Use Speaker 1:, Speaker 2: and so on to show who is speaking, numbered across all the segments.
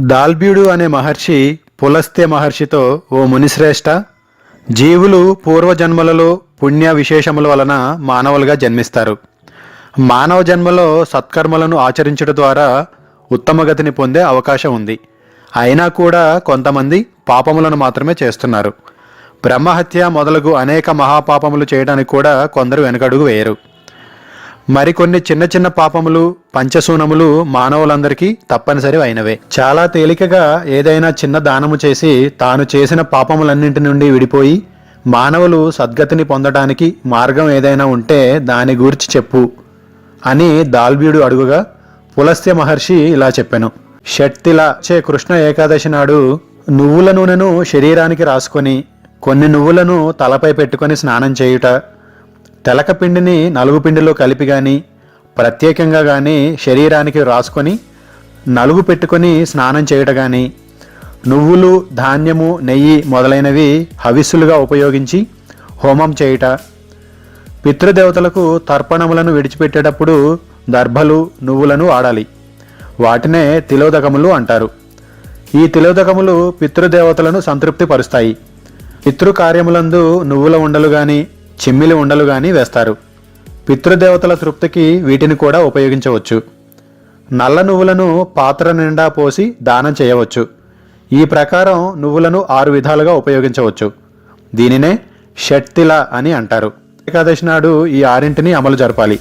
Speaker 1: దాల్బ్యుడు అనే మహర్షి పులస్త్య మహర్షితో ఓ మునిశ్రేష్ఠ జీవులు పూర్వజన్మలలో పుణ్య విశేషముల వలన మానవులుగా జన్మిస్తారు. మానవ జన్మలో సత్కర్మలను ఆచరించడం ద్వారా ఉత్తమగతిని పొందే అవకాశం ఉంది. అయినా కూడా కొంతమంది పాపములను మాత్రమే చేస్తున్నారు. బ్రహ్మహత్య మొదలగు అనేక మహాపాపములు చేయడానికి కూడా కొందరు వెనకడుగు వేయరు. మరికొన్ని చిన్న చిన్న పాపములు పంచశూనములు మానవులందరికీ తప్పనిసరి అయినవే. చాలా తేలికగా ఏదైనా చిన్న దానము చేసి తాను చేసిన పాపములన్నింటి నుండి విడిపోయి మానవులు సద్గతిని పొందడానికి మార్గం ఏదైనా ఉంటే దాని గురించి చెప్పు అని దాల్బ్యుడు అడుగుగా పులస్త్య మహర్షి ఇలా చెప్పాను. షట్తిలా చే కృష్ణ ఏకాదశి నాడు నువ్వుల నూనెను శరీరానికి రాసుకొని కొన్ని నువ్వులను తలపై పెట్టుకొని స్నానం చేయుట తెలక పిండిని నలుగు పిండిలో కలిపి కానీ ప్రత్యేకంగా కానీ శరీరానికి రాసుకొని నలుగు పెట్టుకొని స్నానం చేయట కానీ నువ్వులు ధాన్యము నెయ్యి మొదలైనవి హవిస్సులుగా ఉపయోగించి హోమం చేయుట. పితృదేవతలకు తర్పణములను విడిచిపెట్టేటప్పుడు దర్భలు నువ్వులను వాడాలి వాటినే తిలోదకములు అంటారు. ఈ తిలోదకములు పితృదేవతలను సంతృప్తి పరుస్తాయి పితృకార్యములందు నువ్వుల ఉండలు కానీ చిమ్మిలి ఉండలు కానీ వేస్తారు. పితృదేవతల తృప్తికి వీటిని కూడా ఉపయోగించవచ్చు. నల్ల నువ్వులను పాత్ర నిండా పోసి దానం చేయవచ్చు. ఈ ప్రకారం నువ్వులను ఆరు విధాలుగా ఉపయోగించవచ్చు. దీనినే షట్తిల అని అంటారు. ఏకాదశి నాడు ఈ ఆరింటిని అమలు జరపాలి.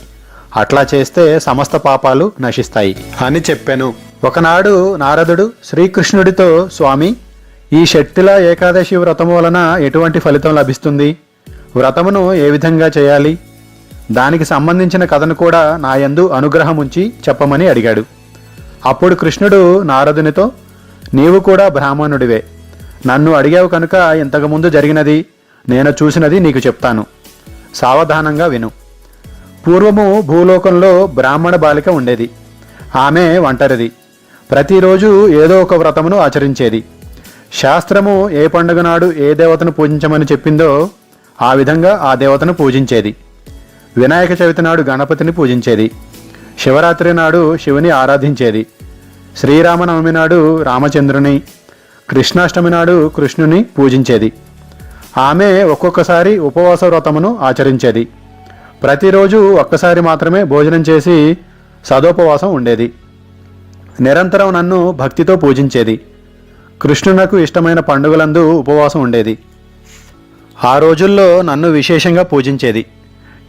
Speaker 1: అట్లా చేస్తే సమస్త పాపాలు నశిస్తాయి. అని చెప్పాను. ఒకనాడు నారదుడు శ్రీకృష్ణుడితో స్వామి ఈ షట్తిల ఏకాదశి వ్రతం వలన ఎటువంటి ఫలితం లభిస్తుంది? వ్రతమును ఏ విధంగా చేయాలి? దానికి సంబంధించిన కథను కూడా నా యందు అనుగ్రహం ఉంచి చెప్పమని అడిగాడు. అప్పుడు కృష్ణుడు నారదునితో నీవు కూడా బ్రాహ్మణుడివే. నన్ను అడిగావు కనుక ఇంతకుముందు జరిగినది నేను చూసినది నీకు చెప్తాను. సావధానంగా విను. పూర్వము భూలోకంలో బ్రాహ్మణ బాలిక ఉండేది. ఆమె ఒంటరిది. ప్రతిరోజు ఏదో ఒక వ్రతమును ఆచరించేది. శాస్త్రము ఏ పండుగ నాడు ఏ దేవతను పూజించమని చెప్పిందో ఆ విధంగా ఆ దేవతను పూజించేది. వినాయక చవితి నాడు గణపతిని పూజించేది. శివరాత్రి నాడు శివుని ఆరాధించేది. శ్రీరామనవమి నాడు రామచంద్రుని కృష్ణాష్టమి నాడు కృష్ణుని పూజించేది. ఆమె ఒక్కొక్కసారి ఉపవాస వ్రతమును ఆచరించేది. ప్రతిరోజు ఒక్కసారి మాత్రమే భోజనం చేసి సదోపవాసం ఉండేది. నిరంతరం నన్ను భక్తితో పూజించేది. కృష్ణునకు ఇష్టమైన పండుగలందు ఉపవాసం ఉండేది. ఆ రోజుల్లో నన్ను విశేషంగా పూజించేది.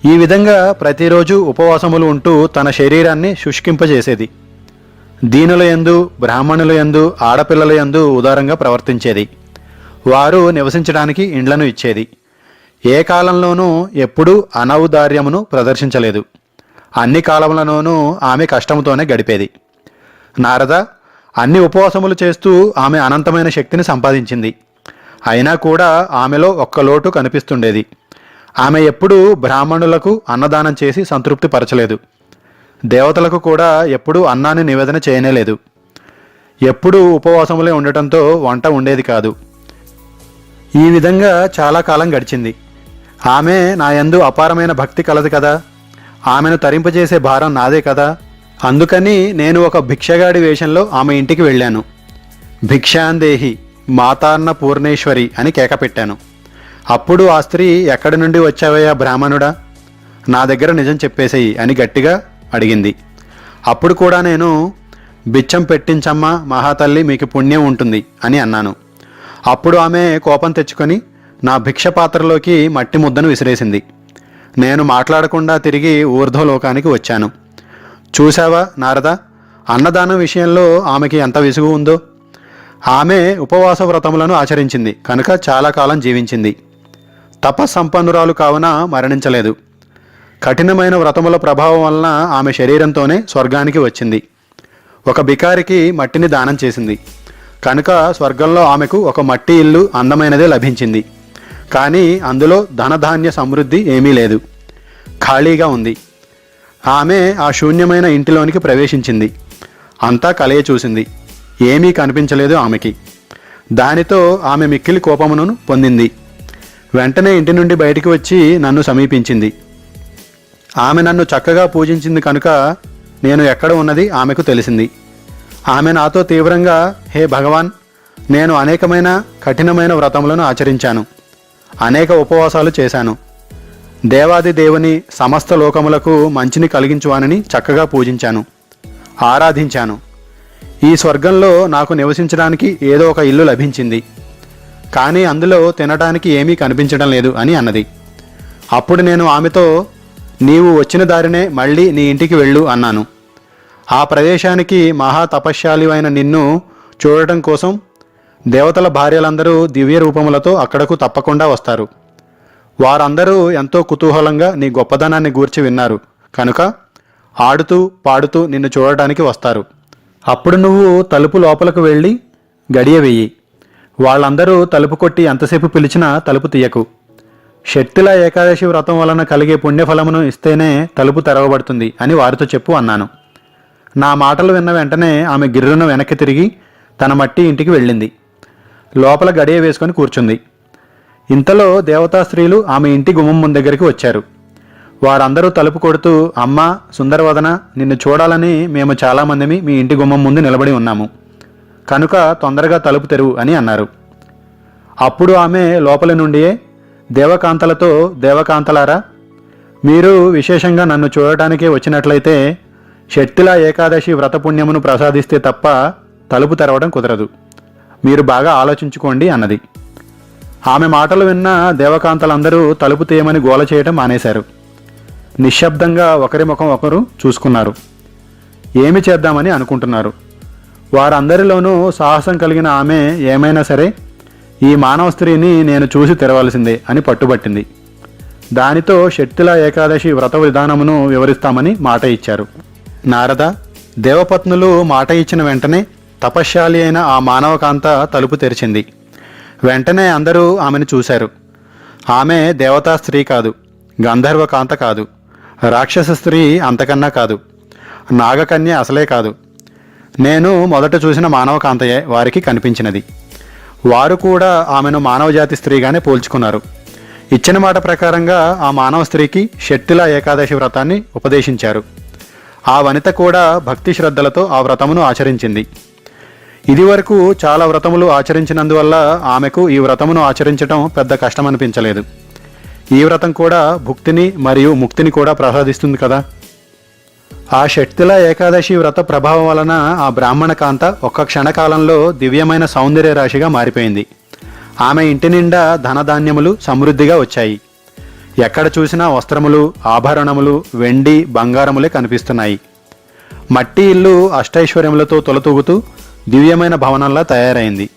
Speaker 1: ఈ విధంగా ప్రతిరోజు ఉపవాసములు ఉంటూ తన శరీరాన్ని శుష్కింపజేసేది. దీనుల యందు బ్రాహ్మణుల యందు ఆడపిల్లల యందు ఉదారంగా ప్రవర్తించేది. వారు నివసించడానికి ఇండ్లను ఇచ్చేది. ఏ కాలంలోనూ ఎప్పుడూ అనౌదార్యమును ప్రదర్శించలేదు. అన్ని కాలములలోనూ ఆమె కష్టముతోనే గడిపేది. నారద అన్ని ఉపవాసములు చేస్తూ ఆమె అనంతమైన శక్తిని సంపాదించింది. అయినా కూడా ఆమెలో ఒక్క లోటు కనిపిస్తుండేది. ఆమె ఎప్పుడూ బ్రాహ్మణులకు అన్నదానం చేసి సంతృప్తి పరచలేదు. దేవతలకు కూడా ఎప్పుడూ అన్నాన్ని నివేదన చేయనేలేదు. ఎప్పుడూ ఉపవాసములే ఉండటంతో వంట ఉండేది కాదు. ఈ విధంగా చాలా కాలం గడిచింది. ఆమె నా యందు అపారమైన భక్తి కలదు కదా? ఆమెను తరింపజేసే భారం నాదే కదా? అందుకని నేను ఒక భిక్షగాడి వేషంలో ఆమె ఇంటికి వెళ్ళాను. భిక్షాందేహి. మాతాన్న పూర్ణేశ్వరి అని కేక పెట్టాను. అప్పుడు ఆ స్త్రీ ఎక్కడి నుండి వచ్చావయ్యా బ్రాహ్మణుడా? నా దగ్గర నిజం చెప్పేసేయి అని గట్టిగా అడిగింది. అప్పుడు కూడా నేను బిచ్చం పెట్టించమ్మా మహాతల్లి మీకు పుణ్యం ఉంటుంది అని అన్నాను. అప్పుడు ఆమె కోపం తెచ్చుకొని నా భిక్ష పాత్రలోకి మట్టి ముద్దను విసిరేసింది. నేను మాట్లాడకుండా తిరిగి ఊర్ధ్వలోకానికి వచ్చాను. చూశావా నారద అన్నదానం విషయంలో ఆమెకి ఎంత విసుగు ఉందో? ఆమె ఉపవాస వ్రతములను ఆచరించింది కనుక చాలా కాలం జీవించింది. తపస్సంపన్నురాలు కావున మరణించలేదు. కఠినమైన వ్రతముల ప్రభావం వలన ఆమె శరీరంతోనే స్వర్గానికి వచ్చింది. ఒక బికారికి మట్టిని దానం చేసింది. కనుక స్వర్గంలో ఆమెకు ఒక మట్టి ఇల్లు అందమైనదే లభించింది. కానీ అందులో ధనధాన్య సమృద్ధి ఏమీ లేదు. ఖాళీగా ఉంది. ఆమె ఆ శూన్యమైన ఇంటిలోనికి ప్రవేశించింది. అంతా కలయ చూసింది ఏమీ కనిపించలేదు ఆమెకి. దానితో ఆమె మిక్కిలి కోపమును పొందింది. వెంటనే ఇంటి నుండి బయటికి వచ్చి నన్ను సమీపించింది. ఆమె నన్ను చక్కగా పూజించింది కనుక నేను ఎక్కడ ఉన్నది ఆమెకు తెలిసింది. ఆమె నాతో తీవ్రంగా హే భగవాన్ నేను అనేకమైన కఠినమైన వ్రతములను ఆచరించాను. అనేక ఉపవాసాలు చేశాను. దేవాది దేవుని సమస్త లోకములకు మంచిని కలిగించువానని చక్కగా పూజించాను. ఆరాధించాను. ఈ స్వర్గంలో నాకు నివసించడానికి ఏదో ఒక ఇల్లు లభించింది. కానీ అందులో తినడానికి ఏమీ కనిపించడం లేదు అని అన్నది. అప్పుడు నేను ఆమెతో నీవు వచ్చిన దారినే మళ్ళీ నీ ఇంటికి వెళ్ళు అన్నాను. ఆ ప్రదేశానికి మహా తపశ్శాలి అయిన నిన్ను చూడటం కోసం దేవతల భార్యలందరూ దివ్య రూపములతో అక్కడకు తప్పకుండా వస్తారు. వారందరూ ఎంతో కుతూహలంగా నీ గొప్పదనాన్ని గూర్చి విన్నారు. కనుక ఆడుతూ పాడుతూ నిన్ను చూడటానికి వస్తారు. అప్పుడు నువ్వు తలుపు లోపలకు వెళ్ళి గడియ వెయ్యి వాళ్ళందరూ తలుపు కొట్టి ఎంతసేపు పిలిచినా తలుపు తీయకు. షట్టిల ఏకాదశి వ్రతం వలన కలిగే పుణ్యఫలమును ఇస్తేనే తలుపు తెరవబడుతుంది అని వారితో చెప్పు అన్నాను. నా మాటలు విన్న వెంటనే ఆమె గిర్రున వెనక్కి తిరిగి తన మట్టి ఇంటికి వెళ్ళింది. లోపల గడియ వేసుకొని కూర్చుంది. ఇంతలో దేవతా స్త్రీలు ఆమె ఇంటి గుమ్మం దగ్గరికి వచ్చారు. వారందరూ తలుపు కొడుతూ అమ్మ సుందరవదన నిన్ను చూడాలని మేము చాలామందిమి మీ ఇంటి గుమ్మం ముందు నిలబడి ఉన్నాము. కనుక తొందరగా తలుపు తెరువు అని అన్నారు. అప్పుడు ఆమె లోపలి నుండియే దేవకాంతలతో దేవకాంతలారా మీరు విశేషంగా నన్ను చూడటానికి వచ్చినట్లయితే షట్టిల ఏకాదశి వ్రతపుణ్యమును ప్రసాదిస్తే తప్ప తలుపు తెరవడం కుదరదు. మీరు బాగా ఆలోచించుకోండి అన్నది. ఆమె మాటలు విన్న దేవకాంతలందరూ తలుపు తీయమని గోల చేయటం మానేశారు. నిశ్శబ్దంగా ఒకరి ముఖం ఒకరు చూసుకున్నారు. ఏమి చేద్దామని అనుకుంటున్నారు? వారందరిలోనూ సాహసం కలిగిన ఆమె ఏమైనా సరే ఈ మానవ స్త్రీని నేను చూసి తెరవలసిందే అని పట్టుబట్టింది. దానితో షట్టిల ఏకాదశి వ్రత విధానమును వివరిస్తామని మాట ఇచ్చారు. నారద దేవపత్నులు మాట ఇచ్చిన వెంటనే తపశ్శాలి అయిన ఆ మానవకాంత తలుపు తెరిచింది. వెంటనే అందరూ ఆమెను చూశారు. ఆమె దేవతా స్త్రీ కాదు గంధర్వకాంత కాదు. రాక్షస స్త్రీ అంతకన్నా కాదు. నాగకన్య అసలే కాదు. నేను మొదట చూసిన మానవ కాంతయే వారికి కనిపించినది. వారు కూడా ఆమెను మానవజాతి స్త్రీగానే పోల్చుకున్నారు. ఇచ్చిన మాట ప్రకారంగా ఆ మానవ స్త్రీకి షట్టిల ఏకాదశి వ్రతాన్ని ఉపదేశించారు. ఆ వనిత కూడా భక్తి శ్రద్ధలతో ఆ వ్రతమును ఆచరించింది. ఇదివరకు చాలా వ్రతములు ఆచరించినందువల్ల ఆమెకు ఈ వ్రతమును ఆచరించడం పెద్ద కష్టం అనిపించలేదు ఈ వ్రతం కూడా భుక్తిని మరియు ముక్తిని కూడా ప్రసాదిస్తుంది కదా. ఆ షట్తిల ఏకాదశి వ్రత ప్రభావం వలన ఆ బ్రాహ్మణ కాంత ఒక్క క్షణకాలంలో దివ్యమైన సౌందర్య రాశిగా మారిపోయింది. ఆమె ఇంటి నిండా ధనధాన్యములు సమృద్ధిగా వచ్చాయి. ఎక్కడ చూసినా వస్త్రములు ఆభరణములు వెండి బంగారములే కనిపిస్తున్నాయి. మట్టి ఇల్లు అష్టైశ్వర్యములతో తొలతూగుతూ దివ్యమైన భవనంలా తయారైంది.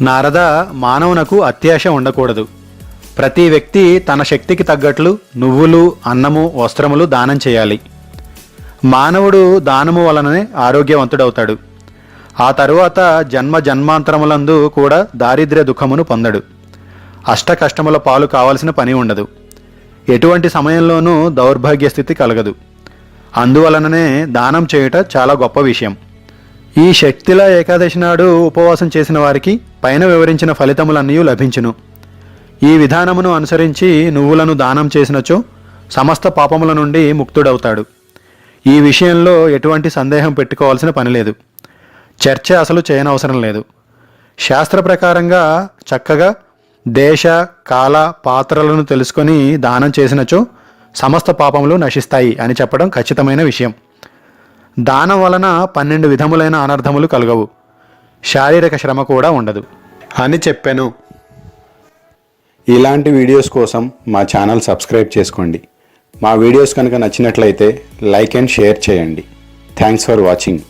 Speaker 1: నారద మానవునకు అత్యాశ ఉండకూడదు. ప్రతి వ్యక్తి తన శక్తికి తగ్గట్లు నువ్వులు అన్నము వస్త్రములు దానం చేయాలి. మానవుడు దానము వలననే ఆరోగ్యవంతుడవుతాడు. ఆ తరువాత జన్మ జన్మాంతరములందు కూడా దారిద్ర్య దుఃఖమును పొందడు. అష్ట కష్టముల పాలు కావలసిన పని ఉండదు. ఎటువంటి సమయంలోనూ దౌర్భాగ్య స్థితి కలగదు. అందువలననే దానం చేయుట చాలా గొప్ప విషయం. ఈ శక్తిల ఏకాదశి నాడు ఉపవాసం చేసిన వారికి పైన వివరించిన ఫలితములన్నీ లభించును. ఈ విధానమును అనుసరించి నువ్వులను దానం చేసినచో సమస్త పాపముల నుండి ముక్తుడవుతాడు. ఈ విషయంలో ఎటువంటి సందేహం పెట్టుకోవాల్సిన పని లేదు. చర్చ అసలు చేయనవసరం లేదు. శాస్త్ర ప్రకారంగా చక్కగా దేశ కాల పాత్రలను తెలుసుకొని దానం చేసినచో సమస్త పాపములు నశిస్తాయి అని చెప్పడం ఖచ్చితమైన విషయం. దానం వలన పన్నెండు విధములైన అనర్థములు కలగవు. శారీరక శ్రమ కూడా ఉండదు. అని చెప్పాను.
Speaker 2: ఇలాంటి వీడియోస్ కోసం మా ఛానల్ సబ్స్క్రైబ్ చేసుకోండి. మా వీడియోస్ కనుక నచ్చినట్లయితే లైక్ అండ్ షేర్ చేయండి. Thanks for watching.